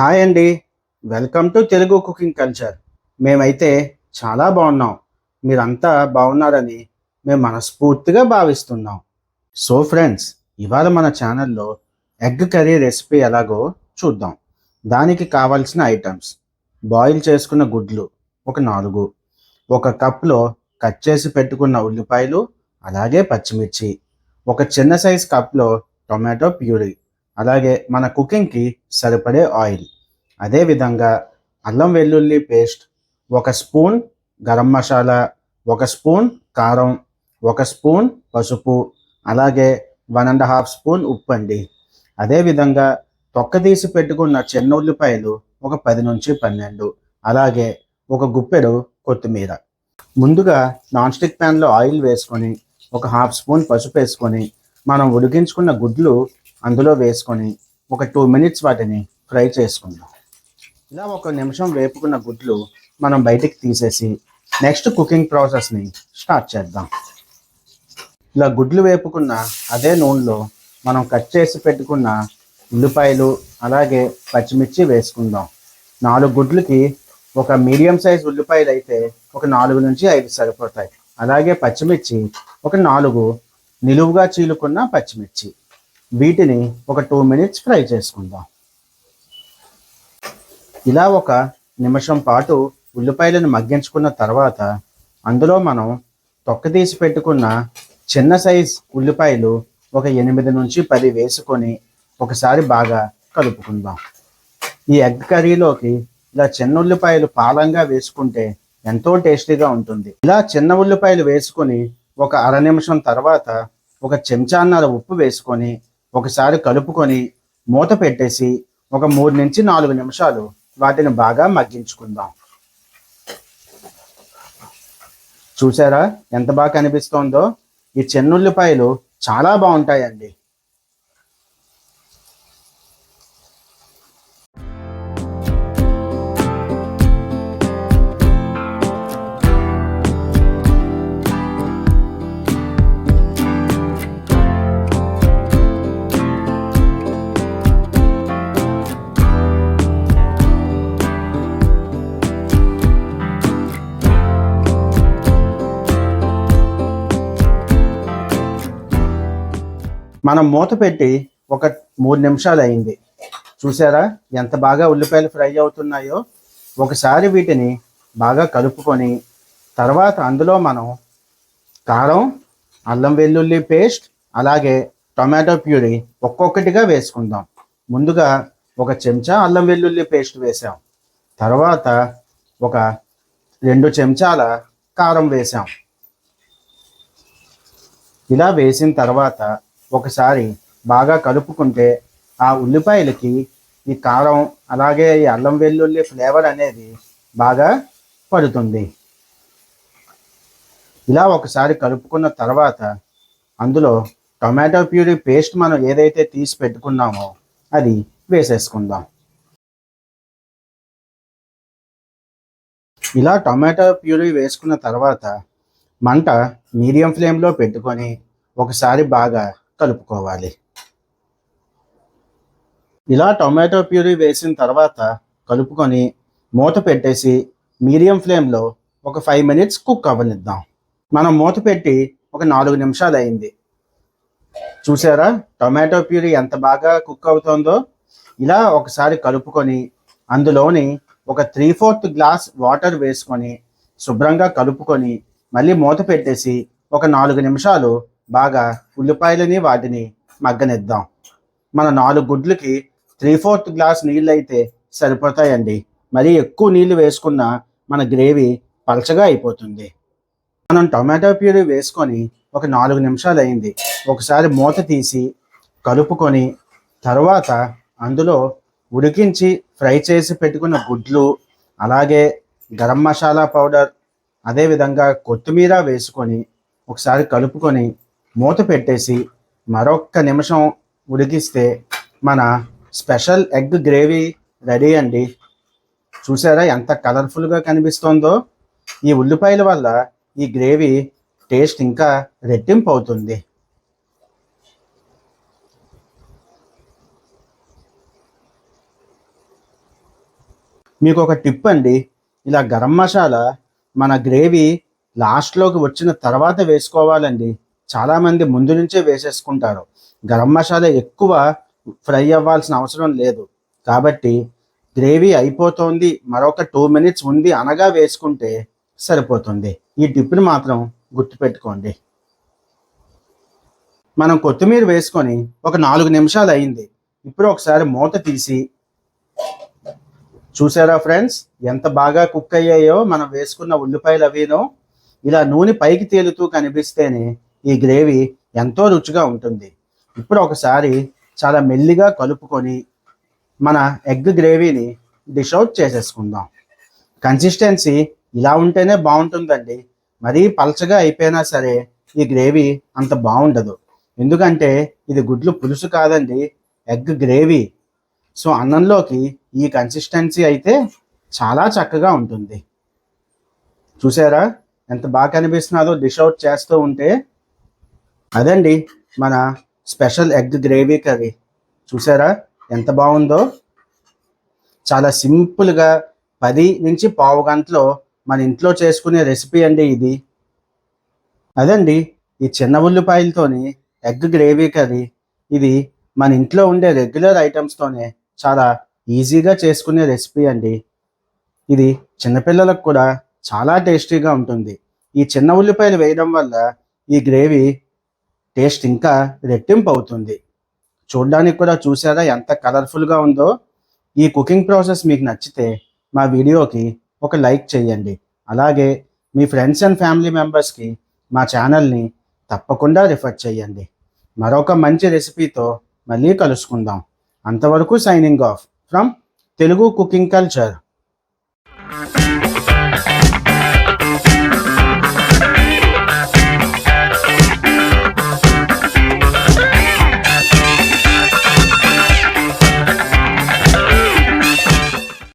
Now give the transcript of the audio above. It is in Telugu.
హాయ్ అండి. Welcome to Telugu cooking culture. మేమైతే చాలా బాగున్నాం. మీరంతా బాగున్నారని మేము మనస్ఫూర్తిగా భావిస్తున్నాం. సో ఫ్రెండ్స్ ఇవాళ మన ఛానల్లో ఎగ్ కర్రీ రెసిపీ ఎలాగో చూద్దాం. దానికి కావాల్సిన ఐటమ్స్. బాయిల్ చేసుకున్న గుడ్లు ఒక నాలుగు. ఒక కప్లో కట్ చేసి పెట్టుకున్న ఉల్లిపాయలు అలాగే పచ్చిమిర్చి. ఒక చిన్న సైజ్ కప్లో టొమాటో ప్యూరీ. అలాగే మన కుకింగ్కి సరిపడే ఆయిల్. అదేవిధంగా అల్లం వెల్లుల్లి పేస్ట్ ఒక స్పూన్ గరం మసాలా ఒక స్పూన్ కారం ఒక స్పూన్ పసుపు అలాగే వన్ అండ్ హాఫ్ స్పూన్ ఉప్పు అండి. అదేవిధంగా తొక్క తీసి పెట్టుకున్న చిన్న ఉల్లిపాయలు ఒక పది నుంచి పన్నెండు అలాగే ఒక గుప్పెడు కొత్తిమీర. ముందుగా నాన్ స్టిక్ ప్యాన్లో ఆయిల్ వేసుకొని ఒక హాఫ్ స్పూన్ పసుపు వేసుకొని మనం ఉడికించుకున్న గుడ్లు అందులో వేసుకొని ఒక టూ మినిట్స్ వాటిని ఫ్రై చేసుకుందాం. ఇలా ఒక నిమిషం వేపుకున్న గుడ్లు మనం బయటికి తీసేసి నెక్స్ట్ కుకింగ్ ప్రాసెస్ని స్టార్ట్ చేద్దాం. ఇలా గుడ్లు వేపుకున్న అదే నూనెలో మనం కట్ చేసి పెట్టుకున్న ఉల్లిపాయలు అలాగే పచ్చిమిర్చి వేసుకుందాం. నాలుగు గుడ్లకి ఒక మీడియం సైజ్ ఉల్లిపాయలు అయితే ఒక నాలుగు నుంచి ఐదు సరిపోతాయి. అలాగే పచ్చిమిర్చి ఒక నాలుగు నిలువుగా చీలుకున్న పచ్చిమిర్చి. వీటిని ఒక టూ మినిట్స్ ఫ్రై చేసుకుందాం. ఇలా ఒక నిమిషం పాటు ఉల్లిపాయలను మగ్గించుకున్న తర్వాత అందులో మనం తొక్క తీసి పెట్టుకున్న చిన్న సైజ్ ఉల్లిపాయలు ఒక ఎనిమిది నుంచి పది వేసుకొని ఒకసారి బాగా కలుపుకుందాం. ఈ ఎగ్ కర్రీలోకి ఇలా చిన్న ఉల్లిపాయలు పాలంగా వేసుకుంటే ఎంతో టేస్టీగా ఉంటుంది. ఇలా చిన్న ఉల్లిపాయలు వేసుకొని ఒక అర నిమిషం తర్వాత ఒక చెంచాన్నర ఉప్పు వేసుకొని ఒకసారి కలుపుకొని మూత పెట్టేసి ఒక మూడు నుంచి నాలుగు నిమిషాలు వాటిని బాగా మగ్గించుకుందాం. చూసారా? ఎంత బాగా కనిపిస్తోందో? ఈ చెన్నుల్లిపాయలు చాలా బాగుంటాయండి. మనం మూత పెట్టి ఒక మూడు నిమిషాలు అయింది. చూసారా? ఎంత బాగా ఉల్లిపాయలు ఫ్రై అవుతున్నాయో? ఒకసారి వీటిని బాగా కలుపుకొని తర్వాత అందులో మనం కారం అల్లం వెల్లుల్లి పేస్ట్ అలాగే టొమాటో ప్యూరీ ఒక్కొక్కటిగా వేసుకుందాం. ముందుగా ఒక చెంచా అల్లం వెల్లుల్లి పేస్ట్ వేసాం. తర్వాత ఒక రెండు చెంచాల కారం వేసాం. ఇలా వేసిన తర్వాత ఒకసారి బాగా కలుపుకుంటే ఆ ఉల్లిపాయలకి ఈ కారం అలాగే ఈ అల్లం వెల్లుల్లి ఫ్లేవర్ అనేది బాగా పడుతుంది. ఇలా ఒకసారి కలుపుకున్న తర్వాత అందులో టొమాటో ప్యూరీ పేస్ట్ మనం ఏదైతే తీసి పెట్టుకున్నామో అది వేసేసుకుందాం. ఇలా టొమాటో ప్యూరీ వేసుకున్న తర్వాత మంట మీడియం ఫ్లేమ్లో పెట్టుకొని ఒకసారి బాగా కలుపుకోవాలి. ఇలా టొమాటో ప్యూరీ వేసిన తర్వాత కలుపుకొని మూత పెట్టేసి మీడియం ఫ్లేమ్లో ఒక ఫైవ్ మినిట్స్ కుక్ అవ్వనిద్దాం. మనం మూత పెట్టి ఒక నాలుగు నిమిషాలు అయింది. చూసారా? టొమాటో ప్యూరీ ఎంత బాగా కుక్ అవుతుందో? ఇలా ఒకసారి కలుపుకొని అందులోని ఒక త్రీ ఫోర్త్ గ్లాస్ వాటర్ వేసుకొని శుభ్రంగా కలుపుకొని మళ్ళీ మూత పెట్టేసి ఒక నాలుగు నిమిషాలు బాగా ఉల్లిపాయలని వాటిని మగ్గనిద్దాం. మన నాలుగు గుడ్లకి త్రీ ఫోర్త్ గ్లాస్ నీళ్ళు అయితే సరిపోతాయండి. మరీ ఎక్కువ నీళ్ళు వేసుకున్న మన గ్రేవీ పలచగా అయిపోతుంది. మనం టొమాటో ప్యూరీ వేసుకొని ఒక నాలుగు నిమిషాలు అయింది ఒకసారి మూత తీసి కలుపుకొని తర్వాత అందులో ఉడికించి ఫ్రై చేసి పెట్టుకున్న గుడ్లు అలాగే గరం మసాలా పౌడర్ అదేవిధంగా కొత్తిమీర వేసుకొని ఒకసారి కలుపుకొని మూత పెట్టేసి మరొక్క నిమిషం ఉడికిస్తే మన స్పెషల్ ఎగ్ గ్రేవీ రెడీ అండి. చూసారా ఎంత కలర్ఫుల్గా కనిపిస్తోందో? ఈ ఉల్లిపాయల వల్ల ఈ గ్రేవీ టేస్ట్ ఇంకా రెట్టింపు అవుతుంది మీకు ఒక టిప్ అండి. ఇలా గరం మసాలా మన గ్రేవీ లాస్ట్లోకి వచ్చిన తర్వాత వేసుకోవాలండి. చాలామంది ముందు నుంచే వేసేసుకుంటారు. గరం మసాలా ఎక్కువ ఫ్రై అవ్వాల్సిన అవసరం లేదు. కాబట్టి గ్రేవీ అయిపోతుంది మరొక టూ మినిట్స్ ఉంది అనగా వేసుకుంటే సరిపోతుంది. ఈ టిప్ని మాత్రం గుర్తుపెట్టుకోండి. మనం కొత్తిమీర వేసుకొని ఒక నాలుగు నిమిషాలు అయింది. ఇప్పుడు ఒకసారి మూత తీసి చూసారా ఫ్రెండ్స్? ఎంత బాగా కుక్ అయ్యాయో మనం వేసుకున్న ఉల్లిపాయలు అవినో. ఇలా నూనె పైకి తేలుతూ కనిపిస్తేనే ఈ గ్రేవీ ఎంతో రుచిగా ఉంటుంది. ఇప్పుడు ఒకసారి చాలా మెల్లిగా కలుపుకొని మన ఎగ్ గ్రేవీని డిష్ అవుట్ చేసేసుకుందాం. కన్సిస్టెన్సీ ఇలా ఉంటేనే బాగుంటుందండి. మరీ పలచగా అయిపోయినా సరే ఈ గ్రేవీ అంత బాగుండదు. ఎందుకంటే ఇది గుడ్లు పులుసు కాదండి ఎగ్ గ్రేవీ. సో అన్నంలోకి ఈ కన్సిస్టెన్సీ అయితే చాలా చక్కగా ఉంటుంది. చూసారా? ఎంత బాగా కనిపిస్తున్నదో డిష్ అవుట్ చేస్తూ ఉంటే అదండి మన స్పెషల్ ఎగ్ గ్రేవీ కర్రీ. చూసారా? ఎంత బాగుందో? చాలా సింపుల్గా పది నుంచి పావు గంటలో మన ఇంట్లో చేసుకునే రెసిపీ అండి ఇది. అదండి ఈ చిన్న ఉల్లిపాయలతోని ఎగ్ గ్రేవీ కర్రీ. ఇది మన ఇంట్లో ఉండే రెగ్యులర్ ఐటమ్స్తోనే చాలా ఈజీగా చేసుకునే రెసిపీ అండి. ఇది చిన్నపిల్లలకు కూడా చాలా టేస్టీగా ఉంటుంది. ఈ చిన్న ఉల్లిపాయలు వేయడం వల్ల ఈ గ్రేవీ టేస్ట్ ఇంకా రెట్టింపు అవుతుంది చూడడానికి కూడా చూసారా ఎంత కలర్ఫుల్గా ఉందో? ఈ కుకింగ్ ప్రాసెస్ మీకు నచ్చితే మా వీడియోకి ఒక లైక్ చేయండి. అలాగే మీ ఫ్రెండ్స్ అండ్ ఫ్యామిలీ మెంబర్స్కి మా ఛానల్ని తప్పకుండా రిఫర్ చేయండి. మరొక మంచి రెసిపీతో మళ్ళీ కలుసుకుందాం. అంతవరకు signing off from Telugu cooking culture.